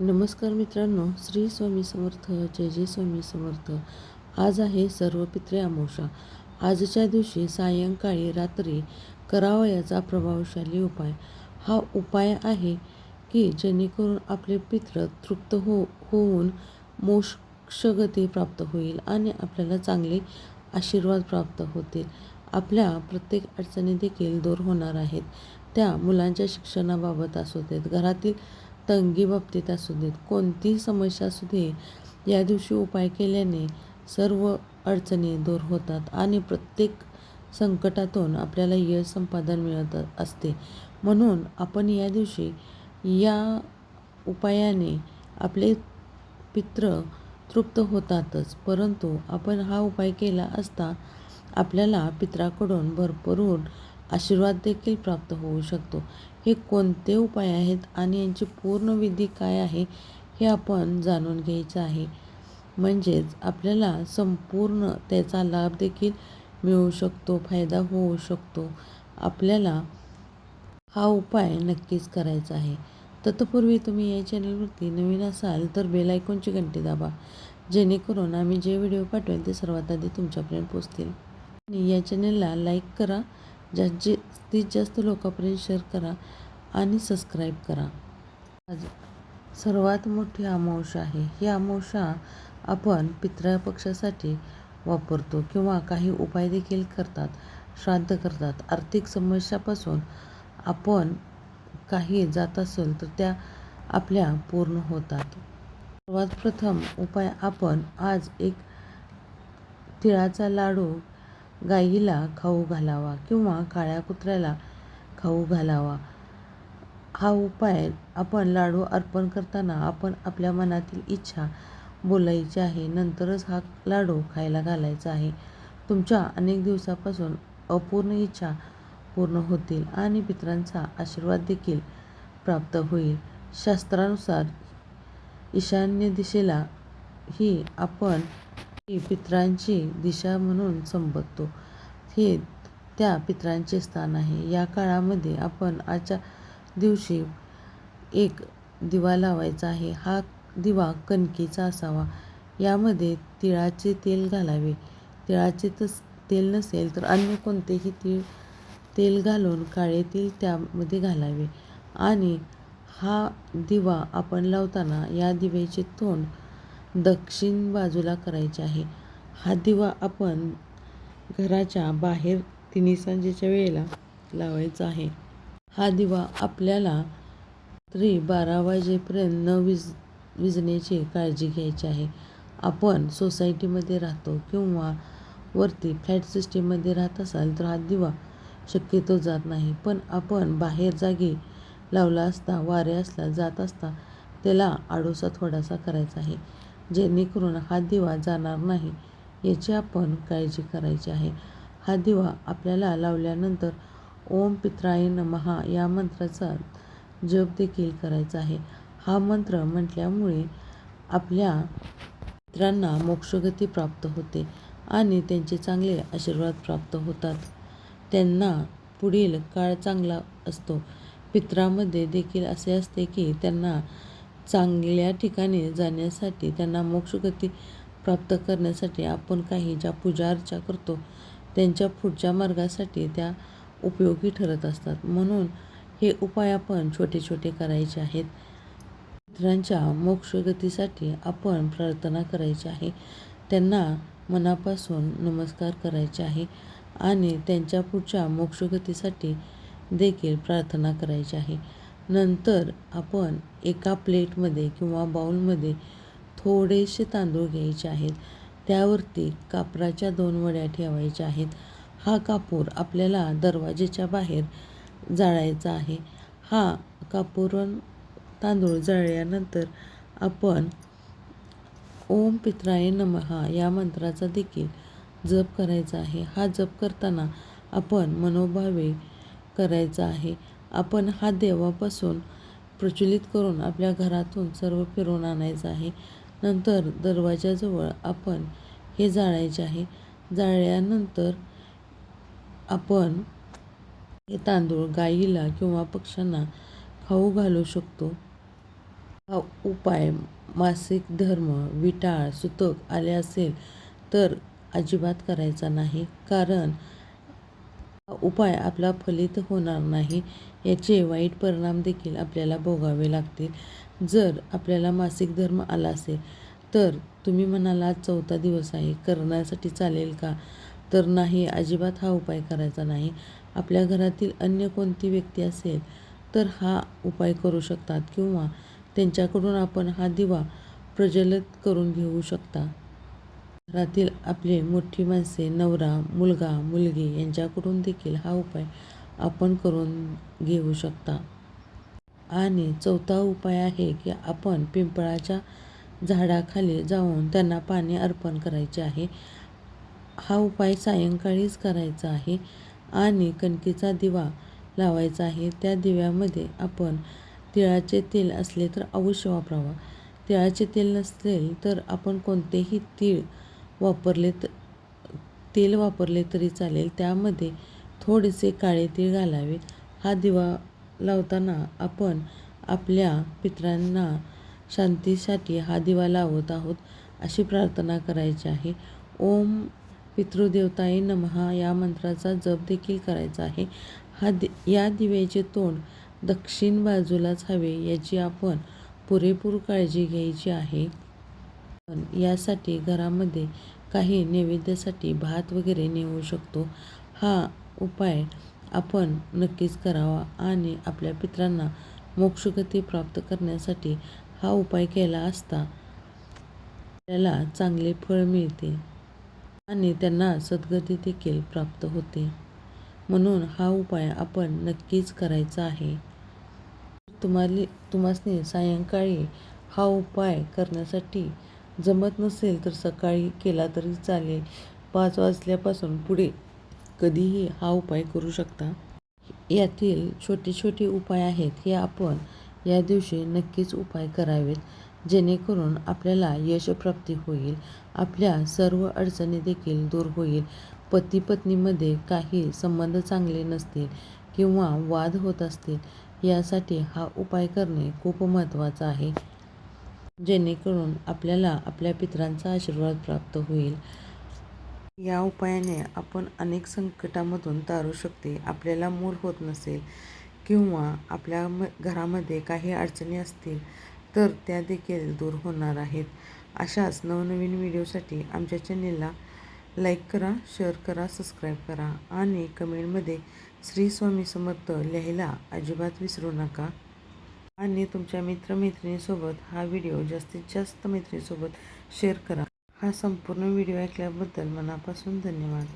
नमस्कार मित्रांनो श्री स्वामी समर्थ जय जय स्वामी समर्थ. आज आहे सर्व पित्रे अमावस्या आजच्या दिवशी सायंकाळी रात्री करावयाचा प्रभावशाली उपाय. हा उपाय आहे की जेणेकरून आपले पित्र तृप्त हो होऊन मोक्षगती प्राप्त होईल आणि आपल्याला चांगले आशीर्वाद प्राप्त होतील. आपल्या प्रत्येक अडचणी देखील दूर होणार आहेत. त्या मुलांच्या शिक्षणाबाबत असू देत घरातील तंगी बाबतीत असू देत. कोणतीही समस्या असू दे या दिवशी उपाय केल्याने सर्व अडचणी दूर होतात आणि प्रत्येक संकटातून आपल्याला यश संपादन मिळत असते. म्हणून आपण या दिवशी या उपायाने आपले पित्र तृप्त होतातच. परंतु आपण हा उपाय केला असता आपल्याला पित्राकडून भरपूर आशीर्वाद देखील प्राप्त होऊ शकतो. हे कोणते उपाय आहेत आणि यांची पूर्ण विधी काय आहे हे आपण जाणून घ्यायचं आहे. म्हणजेच आपल्याला संपूर्ण त्याचा लाभ देखील मिळू शकतो फायदा होऊ शकतो. आपल्याला हा उपाय नक्कीच करायचा आहे. तत्पूर्वी तुम्ही या चॅनलवरती नवीन असाल तर बेल आयकॉनची घंटी दाबा जेणेकरून आम्ही जे व्हिडिओ पाठवेल ते सर्वात आधी तुमच्यापर्यंत पोचतील आणि या चॅनलला लाईक करा जास्तीत जास्त लोकांपर्यंत शेअर करा आणि सबस्क्राईब करा. आज सर्वात मोठी अमावस्या आहे. ही अमावस्या आपण पितृपक्षासाठी वापरतो किंवा काही उपाय देखील करतात श्राद्ध करतात. आर्थिक समस्यापासून आपण काही जात असेल तर त्या आपल्या पूर्ण होतात. सर्वात प्रथम उपाय आपण आज एक तिळाचा लाडू गाईला खाऊ घालावा किंवा काळ्या कुत्र्याला खाऊ घालावा. हा उपाय आपण लाडू अर्पण करताना आपण आपल्या मनातील इच्छा बोलायची आहे. नंतरच हा लाडू खायला घालायचा आहे. तुमच्या अनेक दिवसापासून अपूर्ण इच्छा पूर्ण होतील आणि पित्रांचा आशीर्वाद देखील प्राप्त होईल. शास्त्रानुसार ईशान्य दिशेला ही आपण ही पितरांची दिशा म्हणून संबोधतो हे त्या पितरांचे स्थान आहे. या काळामध्ये आपण आजच्या दिवशी एक दिवा लावायचा आहे. हा दिवा कणकेचा असावा. यामध्ये तिळाचे तेल घालावे. तिळाचे तस तेल नसेल तर अन्य कोणतेही तीळ तेल घालून काळे तेल त्यामध्ये घालावे. आणि हा दिवा आपण लावताना या दिव्याचे तोंड दक्षिण बाजूला करायचे आहे. हा दिवा आपण घराच्या बाहेर तिन्ही सांजेच्या वेळेला लावायचा आहे. हा दिवा आपल्याला रात्री बारा वाजेपर्यंत न विज विजण्याची काळजी घ्यायची आहे. आपण सोसायटीमध्ये राहतो किंवा वरती फ्लॅट सिस्टीममध्ये राहत असाल तर हा दिवा शक्यतो जात नाही. पण आपण बाहेर जागी लावला असता वारे असला जात असता त्याला आडोसा थोडासा करायचा आहे. जेणेकरून हा दिवा जाणार नाही याची आपण काळजी करायची आहे. हा दिवा आपल्याला लावल्यानंतर ओम पित्राय नमहा या मंत्राचा जप देखील करायचा आहे. हा मंत्र म्हटल्यामुळे आपल्या मित्रांना मोक्षगती प्राप्त होते आणि त्यांचे चांगले आशीर्वाद प्राप्त होतात. त्यांना पुढील काळ चांगला असतो. पित्रामध्ये देखील असे असते की त्यांना चांगल्या ठिकाणी जाण्यासाठी त्यांना मोक्षगती प्राप्त करण्यासाठी आपण काही ज्या पूजा अर्चा करतो त्यांच्या पुढच्या मार्गासाठी त्या उपयोगी ठरत असतात. म्हणून हे उपाय आपण छोटे छोटे करायचे आहेत. मित्रांच्या मोक्षगतीसाठी आपण प्रार्थना करायची आहे. त्यांना मनापासून नमस्कार करायचे आहे आणि त्यांच्या पुढच्या मोक्षगतीसाठी देखील प्रार्थना करायची आहे. नंतर आपण एका प्लेटमध्ये किंवा बाउलमध्ये थोडेसे तांदूळ घ्यायचे आहेत. त्यावरती कापराच्या दोन वड्या ठेवायच्या आहेत. हा कापूर आपल्याला दरवाजेच्या बाहेर जाळायचा आहे. हा कापूरन तांदूळ जाळल्यानंतर आपण ओम पित्राय नमहा या मंत्राचा देखील जप करायचा आहे. हा जप करताना आपण मनोभावे करायचा आहे. आपण हा देवापासून प्रचलित करून आपल्या घरातून सर्व फिरवून आणायचं आहे. नंतर दरवाजाजवळ आपण हे जाळायचे आहे. जाळल्यानंतर आपण हे तांदूळ गाईला किंवा पक्ष्यांना खाऊ घालू शकतो. हा उपाय मासिक धर्म विटाळ सुतक आले असेल तर अजिबात करायचा नाही. कारण उपाय आपला फलित होणार नाही याचे वाईट परिणाम देखील आपल्याला भोगावे लागतील. जर आपल्याला मासिक धर्म आला असेल तर तुम्ही म्हणाला आज चौथा दिवस आहे करण्यासाठी चालेल का? तर नाही अजिबात हा उपाय करायचा नाही. आपल्या घरातील अन्य कोणती व्यक्ती असेल तर हा उपाय करू शकतात किंवा त्यांच्याकडून आपण हा दिवा प्रज्वलित करून घेऊ शकता. घरातील आपले मोठी माणसे नवरा मुलगा मुलगी यांच्याकडून देखील हा उपाय आपण करून घेऊ शकता. आणि चौथा उपाय आहे की आपण पिंपळाच्या झाडाखाली जाऊन त्यांना पाणी अर्पण करायचे आहे. हा उपाय सायंकाळीच करायचा आहे आणि कणकेचा दिवा लावायचा आहे. त्या दिव्यामध्ये आपण तिळाचे तेल असले तर अवश्य वापरावा. तिळाचे तेल नसेल तर आपण कोणतेही तीळ वापरले त तेल वापरले तरी चालेल. त्यामध्ये थोडेसे काळे तीळ घालावे. हा दिवा लावताना आपण आपल्या पितरांना शांतीसाठी हा दिवा लावत आहोत अशी प्रार्थना करायची आहे. ओम पितृदेवताय नमहा या मंत्राचा जप देखील करायचा आहे. हा दि या दिव्याचे तोंड दक्षिण बाजूलाच हवे याची आपण पुरेपूर काळजी घ्यायची आहे. आपण यासाठी घरामध्ये काही नैवेद्यासाठी भात वगैरे नेऊ शकतो. हा उपाय आपण नक्कीच करावा आणि आपल्या पित्रांना मोक्षगती प्राप्त करण्यासाठी हा उपाय केला असता आपल्याला चांगले फळ मिळते आणि त्यांना सद्गती देखील प्राप्त होते. म्हणून हा उपाय आपण नक्कीच करायचा आहे. तुम्हाला तुम्हासनी सायंकाळी हा उपाय करण्यासाठी जमत नसेल तर सकाळी केला तरी चालेल. पाच वाजल्यापासून पुढे कधीही हा उपाय करू शकता? यातील छोटे छोटे उपाय आहेत हे आपण या दिवशी नक्कीच उपाय करावेत. जेणेकरून आपल्याला यशप्राप्ती होईल. आपल्या सर्व अडचणी देखील दूर होईल. पती पत्नीमध्ये काही संबंध चांगले नसतील किंवा वाद होत असतील यासाठी हा उपाय करणे खूप महत्त्वाचा आहे. जेणेकरून आपल्याला आपल्या पितरांचा आशीर्वाद प्राप्त होईल. या उपायाने आपण अनेक संकटामधून तारू शकते. आपल्याला मूल होत नसेल किंवा आपल्या म घरामध्ये काही अडचणी असतील तर त्या देखील दूर होणार आहेत. अशाच नवनवीन व्हिडिओसाठी आमच्या चॅनेलला लाईक करा शेअर करा सबस्क्राईब करा आणि कमेंटमध्ये श्री स्वामी समर्थ लिहायला अजिबात विसरू नका. आणि तुमच्या मित्रमैत्रिणीसोबत हा व्हिडिओ जास्तीत जास्त मैत्रिणीसोबत शेअर करा. हा संपूर्ण व्हिडिओ ऐकल्याबद्दल मनापासून धन्यवाद.